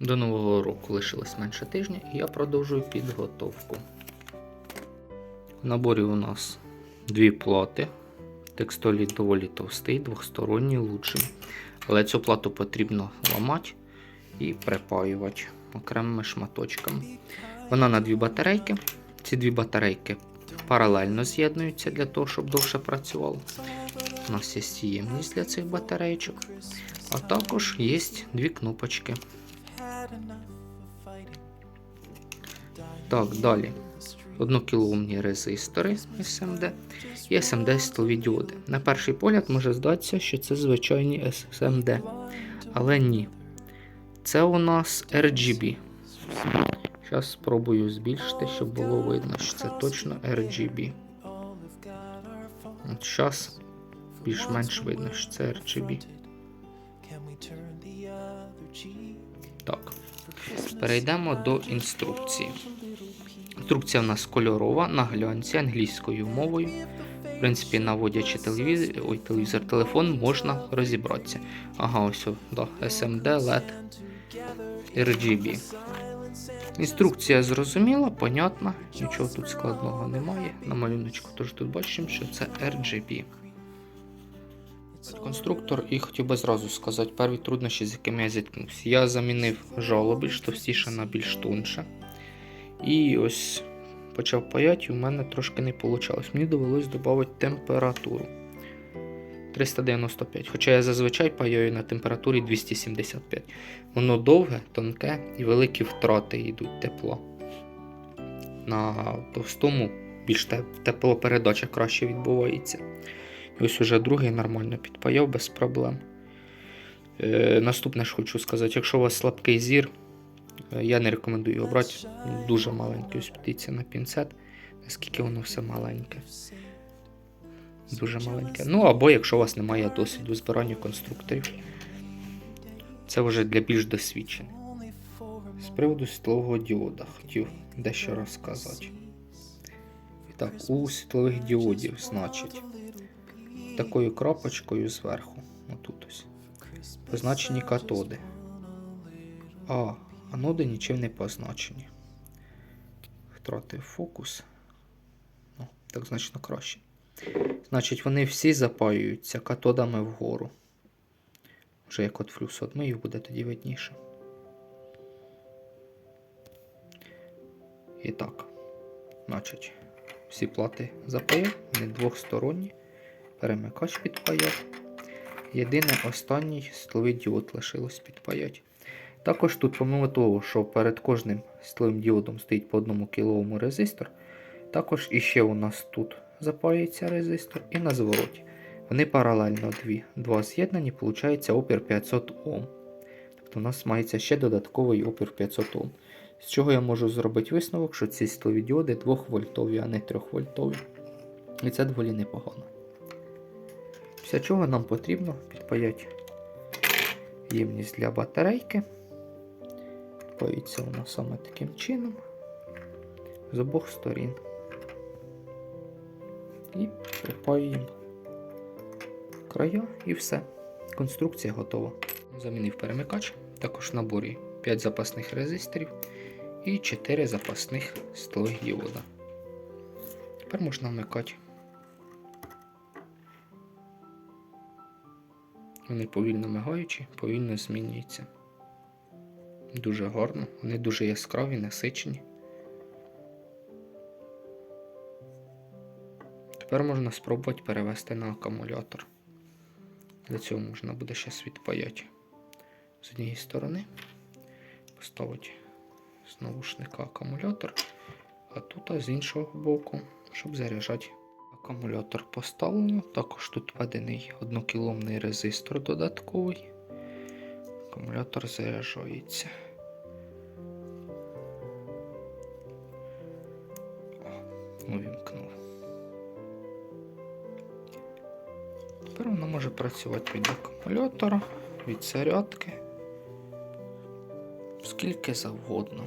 До нового року лишилось менше тижня, і я продовжую підготовку. В наборі у нас дві плати. Текстоліт доволі товстий, двосторонній лучший. Але цю плату потрібно ламати і припаювати окремими шматочками. Вона на дві батарейки. Ці дві батарейки паралельно з'єднуються для того, щоб довше працювало. У нас є ємність для цих батарейчок. А також є дві кнопочки. Так, далі. 1 кілоомні резистори SMD і SMD стилові діоди. На перший погляд може здатися, що це звичайні SMD. Але ні. Це у нас RGB. Зараз спробую збільшити, щоб було видно, що це точно RGB. От зараз більш-менш видно, що це RGB. Так. Перейдемо до інструкції. Інструкція в нас кольорова на глянці англійською мовою. В принципі, наводячи телевізор, ой, телевізор, телефон, можна розібратися. Ага, ось, да, SMD, LED, RGB. Інструкція зрозуміла, понятна, нічого тут складного немає. На малюночку теж тут бачимо, що це RGB. Конструктор і хотів би зразу сказати, перві труднощі, з якими я зіткнувся. Я замінив жало більш на більш тонше. І ось почав паяти, і у мене трошки не вийшло. Мені довелось додати температуру 395. Хоча я зазвичай паяю на температурі 275. Воно довге, тонке і великі втрати йдуть тепла. На товстому більш теплопередача краще відбувається. Ось уже другий нормально підпаяв без проблем. Е, Наступне ж хочу сказати, якщо у вас слабкий зір, е, я не рекомендую його брати. Дуже маленький, ось подивіться на пінцет, наскільки воно все маленьке. Дуже маленьке. Ну або якщо у вас немає досвіду збирання конструкторів, це вже для більш досвідчених. З приводу світлового діода хотів дещо розказати. І так, у світлових діодів, значить, такою крапочкою зверху, отут ось, позначені катоди. А аноди нічим не позначені. Втратив фокус. Ну, так значно краще. Значить, вони всі запаюються катодами вгору. Вже як от флюс одмию, буде тоді видніше. І так, значить, всі плати запаяв, вони двохсторонні. Перемикач підпаяв. Єдине останній світловий діод лишилось підпаяти. Також тут, помимо того, що перед кожним світловим діодом стоїть по 1 кіловому резистор, також іще у нас тут запаюється резистор і на звороті. Вони паралельно дві. Два з'єднані, виходить опір 500 Ом. Тобто у нас мається ще додатковий опір 500 Ом. З чого я можу зробити висновок, що ці світлові діоди 2 вольтові, а не 3 вольтові. І це доволі непогано. Після чого нам потрібно підпаяти ємність для батарейки. Підпаюється вона саме таким чином з обох сторін. І припаюємо края і все. Конструкція готова. Замінив перемикач, також в наборі 5 запасних резисторів і 4 запасних столих діода. Тепер можна вмикати. Вони повільно мигаючі, повільно змінюються. Дуже гарно, вони дуже яскраві, насичені. Тепер можна спробувати перевести на акумулятор. Для цього можна буде ще відпаяти з однієї сторони, поставити з навушника акумулятор, а тут з іншого боку, щоб заряджати акумулятор поставлено. Також тут введений 1 кіломний резистор додатковий. Акумулятор заряджається. О, Увімкнув. Тепер воно може працювати від акумулятора, від зарядки, скільки завгодно.